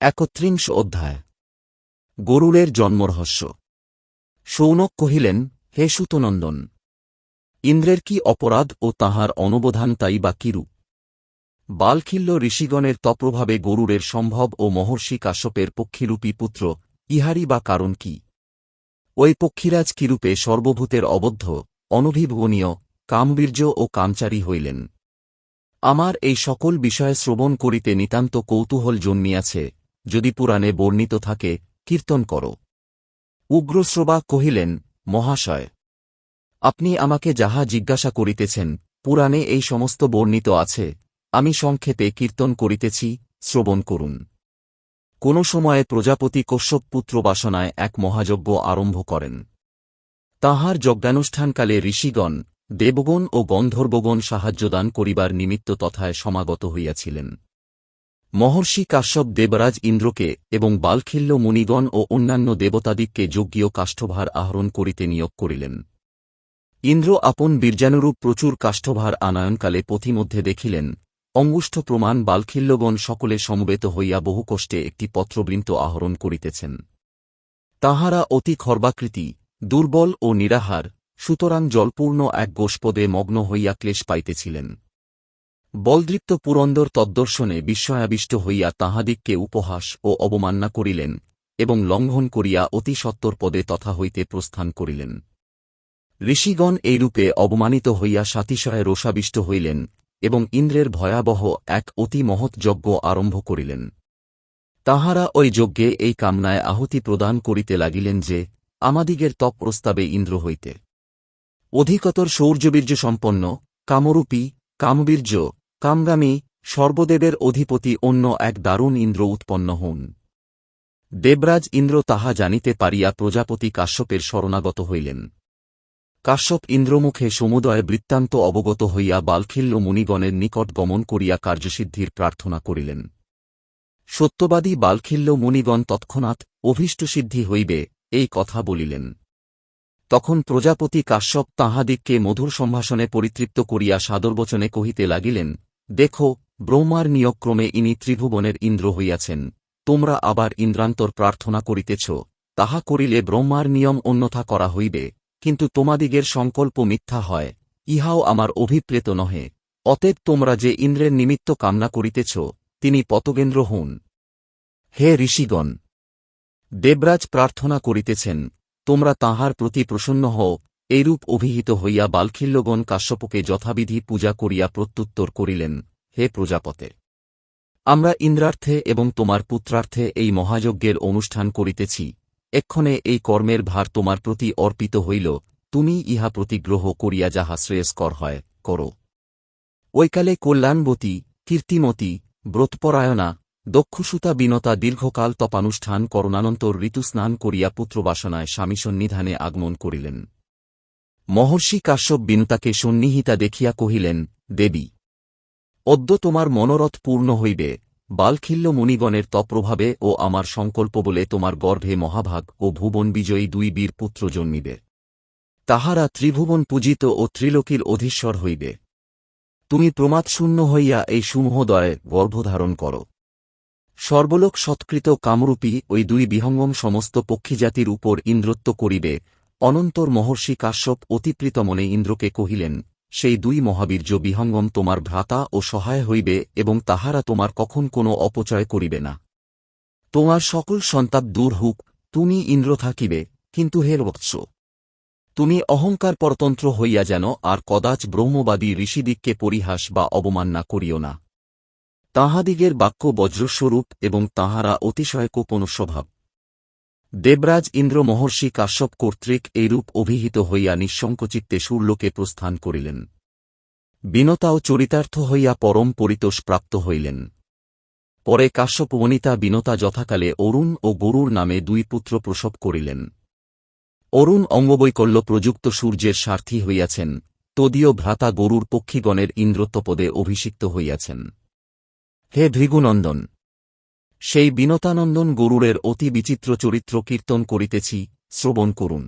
একত্রিংশ অধ্যায়। গরুড়ের জন্মরহস্য। সৌনক কহিলেন, হে সুতনন্দন, ইন্দ্রের কি অপরাধ ও তাহার অনবধান তাই বা কিরূপ? বালখিল্য ঋষিগণের তপ্রভাবে গরুড়ের সম্ভব ও মহর্ষি কাশ্যপের পক্ষীরূপী পুত্র, ইহারই বা কারণ কি? ওই পক্ষীরাজ কিরূপে সর্বভূতের অবদ্ধ, অনভিভবনীয়, কামবীর্য ও কামচারী হইলেন? আমার এই সকল বিষয়ে শ্রবণ করিতে নিতান্ত কৌতূহল জন্মিয়াছে। যদি পুরাণে বর্ণিত থাকে, কীর্তন কর। উগ্রশ্রবা কহিলেন, মহাশয়, আপনি আমাকে যাহা জিজ্ঞাসা করিতেছেন, পুরাণে এই সমস্ত বর্ণিত আছে, আমি সংক্ষেপে কীর্তন করিতেছি, শ্রবণ করুন। কোন সময়ে প্রজাপতি কশ্যপ পুত্র বাসনায় এক মহাযজ্ঞ আরম্ভ করেন। তাহার যজ্ঞানুষ্ঠানকালে ঋষিগণ, দেবগণ ও গন্ধর্বগণ সাহায্যদান করিবার নিমিত্ত তথায় সমাগত হইয়াছিলেন। মহর্ষি কাশ্যপ দেবরাজ ইন্দ্রকে এবং বালখিল্য মুনিগণ ও অন্যান্য দেবতাদিককে যজ্ঞীয় কাষ্ঠভার আহরণ করিতে নিয়োগ করিলেন। ইন্দ্র আপন বীর্যানুরূপ প্রচুর কাষ্ঠভার আনয়নকালে পথিমধ্যে দেখিলেন, অঙ্গুষ্ঠ প্রমাণ বালখিল্যগণ সকলে সমবেত হইয়া বহু কষ্টে একটি পত্রবৃন্ত আহরণ করিতেছেন। তাহারা অতি খর্বাকৃতি, দুর্বল ও নিরাহার, সুতরাং জলপূর্ণ এক গোষ্পদে মগ্ন হইয়া ক্লেশ পাইতেছিলেন। বলদৃপ্ত পুরন্দর তদ্দর্শনে বিস্ময়াবিষ্ট হইয়া তাহাদিগকে উপহাস ও অবমাননা করিলেন এবং লঙ্ঘন করিয়া অতি সত্তর পদে তথা হইতে প্রস্থান করিলেন। ঋষিগণ এইরূপে অবমানিত হইয়া সাতিশয়ে রোষাবিষ্ট হইলেন এবং ইন্দ্রের ভয়াবহ এক অতি মহৎ যজ্ঞ আরম্ভ করিলেন। তাহারা ওই যজ্ঞে এই কামনায় আহুতি প্রদান করিতে লাগিলেন যে, আমাদিগের তপ প্রস্তাবে ইন্দ্র হইতে। অধিকতর শৌর্যবীর্য সম্পন্ন, কামরূপী, কামবীর্য কামগামী সর্বদেবের অধিপতি অন্য এক দারুণ ইন্দ্র উৎপন্ন হন। দেবরাজ ইন্দ্র তাহা জানিতে পারিয়া প্রজাপতি কাশ্যপের শরণাগত হইলেন। কাশ্যপ ইন্দ্রমুখে সমুদয় বৃত্তান্ত অবগত হইয়া বালখিল্য মুনিগণের নিকট গমন করিয়া কার্যসিদ্ধির প্রার্থনা করিলেন। সত্যবাদী বালখিল্য মুনিগণ তৎক্ষণাৎ অভীষ্টসিদ্ধি হইবে, এই কথা বলিলেন। তখন প্রজাপতি কাশ্যপ তাঁহাদিগকে মধুর সম্ভাষণে পরিতৃপ্ত করিয়া সাদরবচনে কহিতে লাগিলেন দেখো, ব্রহ্মার নিয়ক্রমে ইনি ত্রিভুবনের ইন্দ্র হইয়াছেন, তোমরা আবার ইন্দ্রান্তর প্রার্থনা করিতেছ, তাহা করিলে ব্রহ্মার নিয়ম অন্যথা করা হইবে, কিন্তু তোমাদিগের সংকল্প মিথ্যা হয়, ইহাও আমার অভিপ্রেত নহে, অতএব তোমরা যে ইন্দ্রের নিমিত্ত কামনা করিতেছ, তিনি পতগেন্দ্র হন। হে ঋষিগণ! দেবরাজ প্রার্থনা করিতেছেন, তোমরা তাহার প্রতি প্রসন্ন হও এইরূপ অভিহিত হইয়া বালখিল্যগণ কাশ্যপকে যথাবিধি পূজা করিয়া প্রত্যুত্তর করিলেন, হে প্রজাপতে! আমরা ইন্দ্রার্থে এবং তোমার পুত্রার্থে এই মহাযজ্ঞের অনুষ্ঠান করিতেছি, এক্ষণে এই কর্মের ভার তোমার প্রতি অর্পিত হইল, তুমি ইহা প্রতিগ্রহ করিয়া যাহা শ্রেয়স্কর হয়, করো। ঐকালে কল্যাণবতী, কীর্তিমতী, ব্রতপরায়ণা, দক্ষসুতা বিনতা দীর্ঘকাল তপানুষ্ঠান করণানন্তর ঋতুস্নান করিয়া পুত্রবাসনায় স্বামী সন্নিধানে আগমন করিলেন। মহর্ষি কাশ্যপ বিনতাকে সন্নিহিতা দেখিয়া কহিলেন, দেবী, অদ্য তোমার মনোরথ পূর্ণ হইবে, বালখিল্য মুনিগণের তপ্রভাবে ও আমার সংকল্প বলে তোমার গর্ভে মহাভাগ ও ভুবন বিজয়ী দুই বীর পুত্র জন্মিবে। তাহারা ত্রিভুবন পূজিত ও ত্রিলোকীর অধীশ্বর হইবে। তুমি প্রমাদশূন্য হইয়া এই সুমহোদয়ে গর্ভধারণ কর। সর্বলোক সৎকৃত কামরূপী ওই দুই বিহঙ্গম সমস্ত পক্ষীজাতির উপর ইন্দ্রত্ব করিবে অনন্তর মহর্ষি কাশ্যপ অতিপ্রীতমনে ইন্দ্রকে কহিলেন, সেই দুই মহাবীর্য বিহঙ্গম তোমার ভ্রাতা ও সহায় হইবে এবং তাহারা তোমার কখন কোনো অপচয় করিবে না। তোমার সকল সন্তাপ দূর হুক তুমি ইন্দ্র থাকিবে, কিন্তু হের বৎস তুমি অহংকার পরতন্ত্র হইয়া যেন আর কদাচ ব্রহ্মবাদী ঋষিদিককে পরিহাস বা অবমাননা করিও না। তাহাদিগের বাক্য বজ্রস্বরূপ এবং তাহারা অতিশয় কোপন স্বভাব দেবরাজ ইন্দ্র মহর্ষি কাশ্যপ কর্তৃক এইরূপ অভিহিত হইয়া নিঃসংকচিত্তে সুরলোকে প্রস্থান করিলেন। বিনতাও চরিতার্থ হইয়া পরম পরিতোষ প্রাপ্ত হইলেন। পরে কাশ্যপ বনিতা বিনতা যথাকালে অরুণ ও গরুর নামে দুই পুত্র প্রসব করিলেন। অরুণ অঙ্গবৈকল্য প্রযুক্ত সূর্যের স্বার্থী হইয়াছেন, তদীয় ভ্রাতা গরুর পক্ষীগণের ইন্দ্রত্বপদে অভিষিক্ত হইয়াছেন। হে ভৃগুনন্দন সেই বিনতানন্দন গরুরের অতি বিচিত্র চরিত্র কীর্তন করিতেছি শ্রবণ করুন।